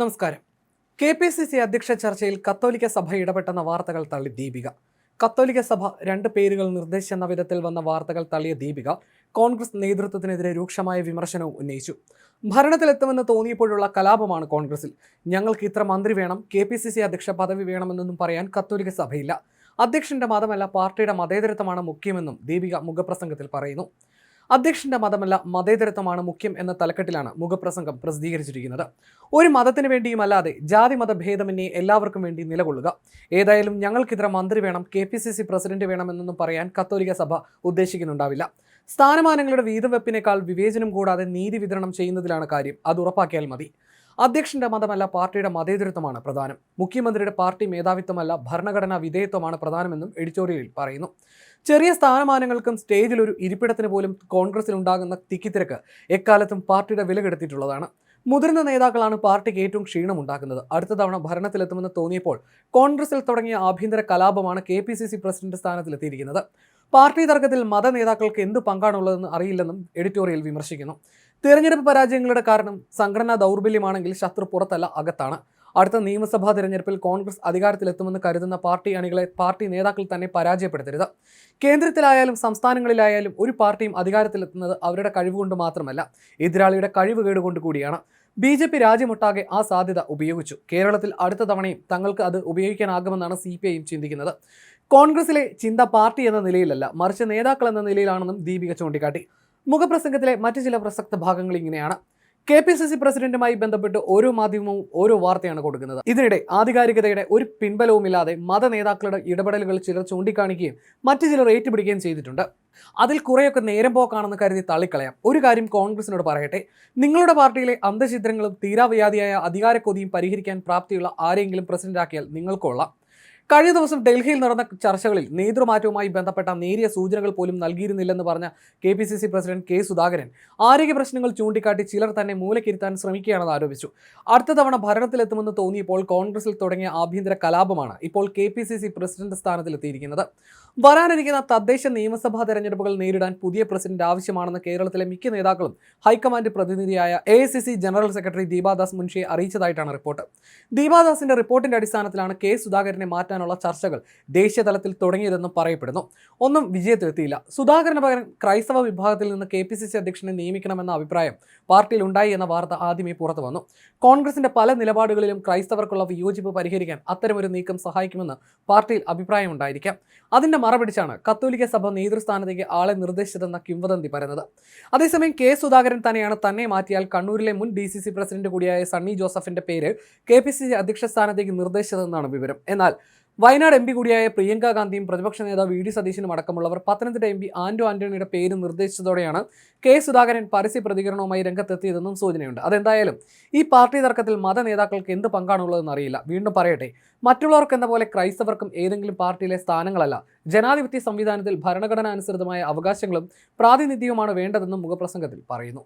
നമസ്കാരം. K P C C അധ്യക്ഷ ചർച്ചയിൽ കത്തോലിക്ക സഭ ഇടപെട്ടെന്ന വാർത്തകൾ തള്ളി ദീപിക. കത്തോലിക്ക സഭ രണ്ട് പേരുകൾ നിർദ്ദേശിച്ചെന്ന വിധത്തിൽ വന്ന വാർത്തകൾ തള്ളിയ ദീപിക കോൺഗ്രസ് നേതൃത്വത്തിനെതിരെ രൂക്ഷമായ വിമർശനവും ഉന്നയിച്ചു. ഭരണത്തിലെത്തുമെന്ന് തോന്നിയപ്പോഴുള്ള കലാപമാണ് കോൺഗ്രസിൽ. ഞങ്ങൾക്ക് ഇത്ര മന്ത്രി വേണം കെ പി സി സി അധ്യക്ഷ പദവി വേണമെന്നൊന്നും പറയാൻ കത്തോലിക്ക സഭയില്ല. അധ്യക്ഷന്റെ മതമല്ല പാർട്ടിയുടെ മതേതരത്വമാണ് മുഖ്യമെന്നും ദീപിക മുഖപ്രസംഗത്തിൽ പറയുന്നു. അധ്യക്ഷന്റെ മതമല്ല മതേതരത്വമാണ് മുഖ്യം എന്ന തലക്കെട്ടിലാണ് മുഖപ്രസംഗം പ്രസിദ്ധീകരിച്ചിരിക്കുന്നത്. ഒരു മതത്തിന് വേണ്ടിയുമല്ലാതെ ജാതി മത ഭേദമന്യേ എല്ലാവർക്കും വേണ്ടി നിലകൊള്ളുക. ഏതായാലും ഞങ്ങൾക്കിത്ര മന്ത്രി വേണം K P C C president വേണമെന്നൊന്നും പറയാൻ കത്തോലിക്ക സഭ ഉദ്ദേശിക്കുന്നുണ്ടാവില്ല. സ്ഥാനമാനങ്ങളുടെ വീതം വെപ്പിനേക്കാൾ വിവേചനം കൂടാതെ നീതി വിതരണം ചെയ്യുന്നതിലാണ് കാര്യം അത് ഉറപ്പാക്കിയാൽ മതി. അധ്യക്ഷന്റെ മതമല്ല പാർട്ടിയുടെ മതേതരത്വമാണ് പ്രധാനം. മുഖ്യമന്ത്രിയുടെ പാർട്ടി മേധാവിത്വമല്ല ഭരണഘടനാ വിധേയത്വമാണ് പ്രധാനമെന്നും എഡിറ്റോറിയലിൽ പറയുന്നു. ചെറിയ സ്ഥാനമാനങ്ങൾക്കും സ്റ്റേജിൽ ഒരു ഇരിപ്പിടത്തിന് പോലും കോൺഗ്രസിൽ ഉണ്ടാകുന്ന തിക്കിത്തിരക്ക് എക്കാലത്തും പാർട്ടിയുടെ വില കെടുത്തിയിട്ടുള്ളതാണ് മുതിർന്ന നേതാക്കളാണ് പാർട്ടിക്ക് ഏറ്റവും ക്ഷീണമുണ്ടാക്കുന്നത്. അടുത്ത തവണ ഭരണത്തിലെത്തുമെന്ന് തോന്നിയപ്പോൾ കോൺഗ്രസിൽ തുടങ്ങിയ ആഭ്യന്തര കലാപമാണ് K P C C president സ്ഥാനത്തിലെത്തിയിരിക്കുന്നത്. Party തർക്കത്തിൽ മത നേതാക്കൾക്ക് എന്ത് പങ്കാണുള്ളതെന്ന് അറിയില്ലെന്നും എഡിറ്റോറിയൽ വിമർശിക്കുന്നു. തിരഞ്ഞെടുപ്പ് പരാജയങ്ങളുടെ കാരണം സംഘടനാ ദൗർബല്യമാണെങ്കിൽ ശത്രു പുറത്തല്ല അകത്താണ്. അടുത്ത നിയമസഭാ തിരഞ്ഞെടുപ്പിൽ കോൺഗ്രസ് അധികാരത്തിലെത്തുമെന്ന് കരുതുന്ന പാർട്ടി അണികളെ പാർട്ടി നേതാക്കൾ തന്നെ പരാജയപ്പെടുത്തരുത്. കേന്ദ്രത്തിലായാലും സംസ്ഥാനങ്ങളിലായാലും ഒരു പാർട്ടിയും അധികാരത്തിലെത്തുന്നത് അവരുടെ കഴിവുകൊണ്ട് മാത്രമല്ല എതിരാളിയുടെ കഴിവ് കേടുകൊണ്ട് കൂടിയാണ്. ബി ജെ പി രാജ്യമൊട്ടാകെ ആ സാധ്യത ഉപയോഗിച്ചു. കേരളത്തിൽ അടുത്ത തവണയും തങ്ങൾക്ക് അത് ഉപയോഗിക്കാനാകുമെന്നാണ് സി പി ഐയും ചിന്തിക്കുന്നത്. കോൺഗ്രസിലെ ചിന്ത പാർട്ടി എന്ന നിലയിലല്ല മറിച്ച് നേതാക്കൾ എന്ന നിലയിലാണെന്നും ദീപിക ചൂണ്ടിക്കാട്ടി. മുഖപ്രസംഗത്തിലെ മറ്റു ചില പ്രസക്ത ഭാഗങ്ങൾ ഇങ്ങനെയാണ്. കെ പി സി സി പ്രസിഡന്റുമായി ബന്ധപ്പെട്ട് ഓരോ മാധ്യമവും ഓരോ വാർത്തയാണ് കൊടുക്കുന്നത്. ഇതിനിടെ ആധികാരികതയുടെ ഒരു പിൻബലവുമില്ലാതെ മത നേതാക്കളുടെ ഇടപെടലുകൾ ചിലർ ചൂണ്ടിക്കാണിക്കുകയും മറ്റു ചിലർ ഏറ്റുപിടിക്കുകയും ചെയ്തിട്ടുണ്ട്. അതിൽ കുറേയൊക്കെ നേരം പോക്കാണെന്ന് കരുതി തള്ളിക്കളയാം. ഒരു കാര്യം കോൺഗ്രസിനോട് പറയട്ടെ. നിങ്ങളുടെ പാർട്ടിയിലെ അന്ധചിത്രങ്ങളും തീരാവ്യാധിയായ അധികാരക്കൊതിയും പരിഹരിക്കാൻ പ്രാപ്തിയുള്ള ആരെങ്കിലും പ്രസിഡന്റാക്കിയാൽ നിങ്ങൾക്കൊള്ളാം. കഴിഞ്ഞ ദിവസം ഡൽഹിയിൽ നടന്ന ചർച്ചകളിൽ നേതൃമാറ്റവുമായി ബന്ധപ്പെട്ട നേരിയ സൂചനകൾ പോലും നൽകിയിരുന്നില്ലെന്ന് പറഞ്ഞ K P C C president K Sudhakaran ആരോഗ്യ പ്രശ്നങ്ങൾ ചൂണ്ടിക്കാട്ടി ചിലർ തന്നെ മൂലക്കിരുത്താൻ ശ്രമിക്കുകയാണെന്ന് ആരോപിച്ചു. അടുത്ത തവണ ഭരണത്തിലെത്തുമെന്ന് തോന്നിയപ്പോൾ കോൺഗ്രസിൽ തുടങ്ങിയ ആഭ്യന്തര കലാപമാണ് ഇപ്പോൾ K P C C president സ്ഥാനത്തിലെത്തിയിരിക്കുന്നത്. വരാനിരിക്കുന്ന തദ്ദേശ നിയമസഭാ തെരഞ്ഞെടുപ്പുകൾ നേരിടാൻ പുതിയ പ്രസിഡന്റ് ആവശ്യമാണെന്ന് കേരളത്തിലെ മിക്ക നേതാക്കളും ഹൈക്കമാൻഡ് പ്രതിനിധിയായ എ ജനറൽ സെക്രട്ടറി ദീപാദാസ് മുൻഷിയെ അറിയിച്ചതായിട്ടാണ് റിപ്പോർട്ട്. ദീപാദാസിന്റെ റിപ്പോർട്ടിന്റെ അടിസ്ഥാനത്തിലാണ് കെ സുധാകരനെ മാറ്റാനുള്ള ചർച്ചകൾ ദേശീയ തലത്തിൽ തുടങ്ങിയതെന്നും പറയപ്പെടുന്നു. ഒന്നും വിജയത്തിലെത്തിയില്ല. സുധാകരന് പകരം ക്രൈസ്തവ വിഭാഗത്തിൽ നിന്ന് കെ പി സി സി അധ്യക്ഷനെ നിയമിക്കണമെന്ന അഭിപ്രായം പാർട്ടിയിൽ ഉണ്ടായി എന്ന വാർത്ത ആദ്യമേ പുറത്തു വന്നു. കോൺഗ്രസിന്റെ പല നിലപാടുകളിലും ക്രൈസ്തവർക്കുള്ള വിയോജിപ്പ് പരിഹരിക്കാൻ അത്തരമൊരു നീക്കം സഹായിക്കുമെന്ന് പാർട്ടിയിൽ അഭിപ്രായമുണ്ടായിരിക്കാം. അതിന്റെ മറപിടിച്ചാണ് കത്തോലിക്ക സഭ നേതൃസ്ഥാനത്തേക്ക് ആളെ നിർദ്ദേശിച്ചതെന്ന കിംവദന്തി പരന്നത്. അതേസമയം കെ സുധാകരൻ തന്നെയാണ് തന്നെ മാറ്റിയാൽ കണ്ണൂരിലെ മുൻ ഡി സി സി പ്രസിഡന്റ് കൂടിയായ സണ്ണി ജോസഫിന്റെ പേര് കെ പി സി സി അധ്യക്ഷ സ്ഥാനത്തേക്ക് നിർദ്ദേശിച്ചതെന്നാണ് വിവരം. എന്നാൽ വയനാട് എം പി കൂടിയായ പ്രിയങ്ക ഗാന്ധിയും പ്രതിപക്ഷ നേതാവ് വി ഡി സതീശനും അടക്കമുള്ളവർ പത്തനംതിട്ട എം പി ആന്റോ ആന്റണിയുടെ പേര് നിർദ്ദേശിച്ചതോടെയാണ് കെ സുധാകരൻ പരസ്യ പ്രതികരണവുമായി രംഗത്തെത്തിയതെന്നും സൂചനയുണ്ട്. അതെന്തായാലും ഈ പാർട്ടി തർക്കത്തിൽ മത നേതാക്കൾക്ക് എന്ത് പങ്കാണുള്ളതെന്ന് അറിയില്ല. വീണ്ടും പറയട്ടെ മറ്റുള്ളവർക്ക് എന്ന പോലെ ക്രൈസ്തവർക്കും ഏതെങ്കിലും പാർട്ടിയിലെ സ്ഥാനങ്ങളല്ല. ജനാധിപത്യ സംവിധാനത്തിൽ ഭരണഘടനാനുസൃതമായ അവകാശങ്ങളും പ്രാതിനിധ്യവുമാണ് വേണ്ടതെന്നും മുഖപ്രസംഗത്തിൽ പറയുന്നു.